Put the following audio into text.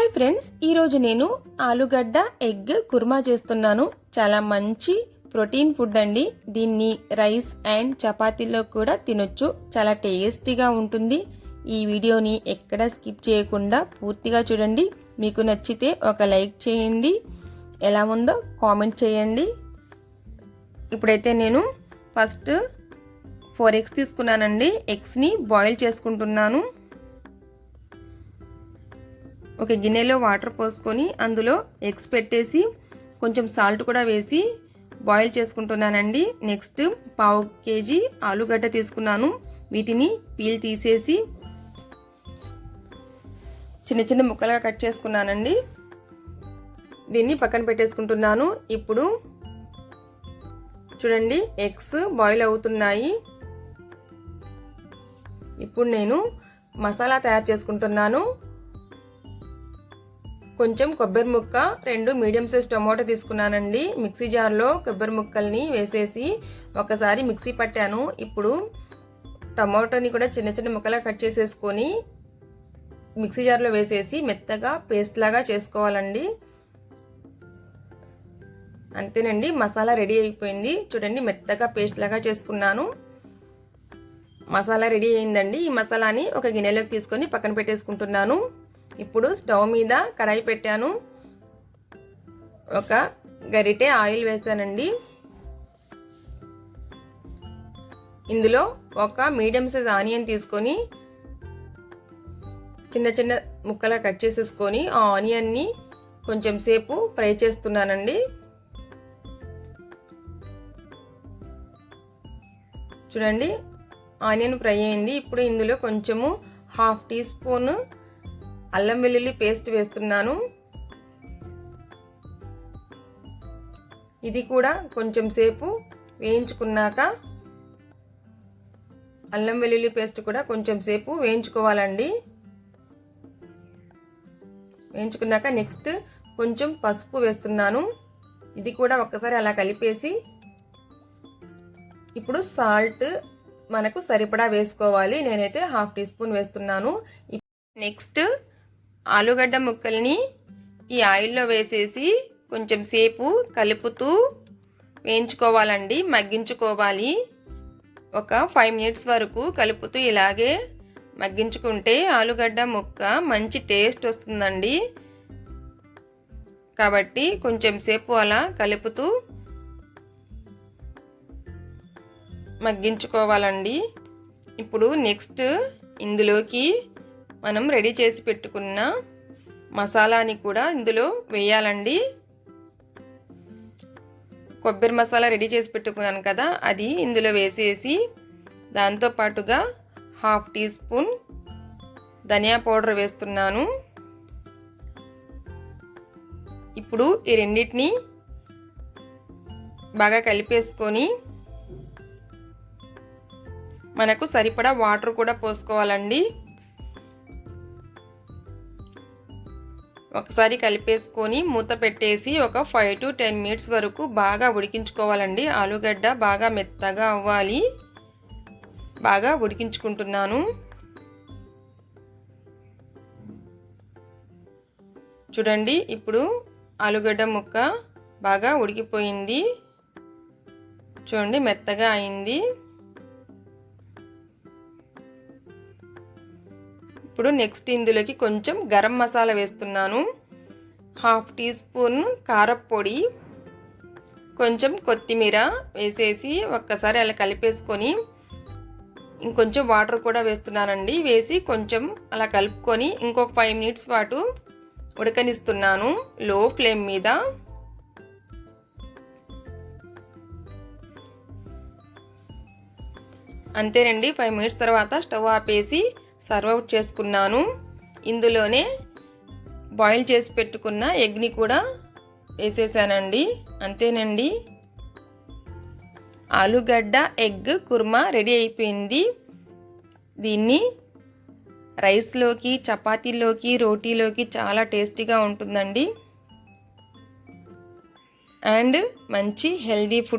Hi friends ఈరోజు నేను ఆలుగడ్డ ఎగ్ కుర్మా చేస్తున్నాను. చాలా మంచి ప్రోటీన్ ఫుడ్ అండి. దీన్ని రైస్ అండ్ చపాతీలో కూడా తినొచ్చు. చాలా టేస్టీగా ఉంటుంది. ఈ వీడియోని ఎక్కడ స్కిప్ చేయకుండా పూర్తిగా చూడండి. మీకు నచ్చితే ఒక లైక్ చేయండి. ఎలా ఉందో కామెంట్ చేయండి. ఇప్పుడైతే నేను ఫస్ట్ ఫోర్ ఎగ్స్ తీసుకున్నానండి. ఎగ్స్ని బాయిల్ చేసుకుంటున్నాను. ఒక గిన్నెలో వాటర్ పోసుకొని అందులో ఎగ్స్ పెట్టేసి కొంచెం సాల్ట్ కూడా వేసి బాయిల్ చేసుకుంటున్నానండి. నెక్స్ట్ పావు కేజీ ఆలుగడ్డ తీసుకున్నాను. వీటిని పీల్ తీసేసి చిన్న చిన్న ముక్కలుగా కట్ చేసుకున్నానండి. దీన్ని పక్కన పెట్టేసుకుంటున్నాను. ఇప్పుడు చూడండి ఎగ్స్ బాయిల్ అవుతున్నాయి. ఇప్పుడు నేను మసాలా తయారు చేసుకుంటున్నాను. కొంచెం కొబ్బరి ముక్క రెండు మీడియం సైజ్ టమోటో తీసుకున్నానండి. మిక్సీ జార్లో కొబ్బరి ముక్కల్ని వేసేసి ఒకసారి మిక్సీ పట్టాను. ఇప్పుడు టమాటోని కూడా చిన్న చిన్న ముక్కలా కట్ చేసేసుకొని మిక్సీ జార్లో వేసేసి మెత్తగా పేస్ట్ లాగా చేసుకోవాలండి. అంతేనండి మసాలా రెడీ అయిపోయింది. చూడండి మెత్తగా పేస్ట్ లాగా చేసుకున్నాను. మసాలా రెడీ అయిందండి. ఈ మసాలాని ఒక గిన్నెలోకి తీసుకొని పక్కన పెట్టేసుకుంటున్నాను. ఇప్పుడు స్టవ్ మీద కడాయి పెట్టాను. ఒక గరిటె ఆయిల్ వేసానండి. ఇందులో ఒక మీడియం సైజ్ ఆనియన్ తీసుకొని చిన్న చిన్న ముక్కలా కట్ చేసేసుకొని ఆ ఆనియన్ని కొంచెం సేపు ఫ్రై చేస్తున్నానండి. చూడండి ఆనియన్ ఫ్రై అయింది. ఇప్పుడు ఇందులో కొంచెము హాఫ్ టీ స్పూన్ అల్లం వెల్లుల్లి పేస్ట్ వేస్తున్నాను. ఇది కూడా కొంచెం సేపు వేయించుకున్నాక అల్లం వెల్లుల్లి పేస్ట్ కూడా కొంచెం సేపు వేయించుకోవాలండి. వేయించుకున్నాక నెక్స్ట్ కొంచెం పసుపు వేస్తున్నాను. ఇది కూడా ఒక్కసారి అలా కలిపేసి ఇప్పుడు సాల్ట్ మనకు సరిపడా వేసుకోవాలి. నేనైతే హాఫ్ టీ స్పూన్ వేస్తున్నాను. నెక్స్ట్ ఆలుగడ్డ ముక్కల్ని ఈ ఆయిల్లో వేసేసి కొంచెం సేపు కలుపుతూ వేయించుకోవాలండి మగ్గించుకోవాలి. ఒక ఫైవ్ మినిట్స్ వరకు కలుపుతూ ఇలాగే మగ్గించుకుంటే ఆలుగడ్డ ముక్క మంచి టేస్ట్ వస్తుందండి. కాబట్టి కొంచెం సేపు అలా కలుపుతూ మగ్గించుకోవాలండి. ఇప్పుడు నెక్స్ట్ ఇందులోకి మనం రెడీ చేసి పెట్టుకున్న మసాలాని కూడా ఇందులో వేయాలండి. కొబ్బరి మసాలా రెడీ చేసి పెట్టుకున్నాను కదా అది ఇందులో వేసేసి దాంతోపాటుగా హాఫ్ టీ స్పూన్ ధనియా పౌడర్ వేస్తున్నాను. ఇప్పుడు ఈ రెండింటిని బాగా కలిపేసుకొని మనకు సరిపడా వాటర్ కూడా పోసుకోవాలండి. ఒకసారి కలిపేసుకొని మూత పెట్టేసి ఒక ఫైవ్ టు టెన్ మినిట్స్ వరకు బాగా ఉడికించుకోవాలండి. ఆలుగడ్డ బాగా మెత్తగా అవ్వాలి. బాగా ఉడికించుకుంటున్నాను. చూడండి ఇప్పుడు ఆలుగడ్డ ముక్క బాగా ఉడికిపోయింది. చూడండి మెత్తగా అయింది. ఇప్పుడు నెక్స్ట్ ఇందులోకి కొంచెం గరం మసాలా వేస్తున్నాను. హాఫ్ టీ స్పూన్ కారపొడి కొంచెం కొత్తిమీర వేసేసి ఒక్కసారి అలా కలిపేసుకొని ఇంకొంచెం వాటర్ కూడా వేస్తున్నానండి. వేసి కొంచెం అలా కలుపుకొని ఇంకొక ఫైవ్ మినిట్స్ పాటు ఉడకనిస్తున్నాను లో ఫ్లేమ్ మీద. అంతేనండి. ఫైవ్ మినిట్స్ తర్వాత స్టవ్ ఆపేసి సర్వ్ అవుట్ చేసుకున్నాను. ఇందులోనే బాయిల్ చేసి పెట్టుకున్న ఎగ్ని కూడా వేసేసానండి. అంతేనండి. ఆలుగడ్డ ఎగ్ కుర్మా రెడీ అయిపోయింది. దీన్ని రైస్లోకి చపాతీలోకి రోటీలోకి చాలా టేస్టీగా ఉంటుందండి. అండ్ మంచి హెల్దీ ఫుడ్.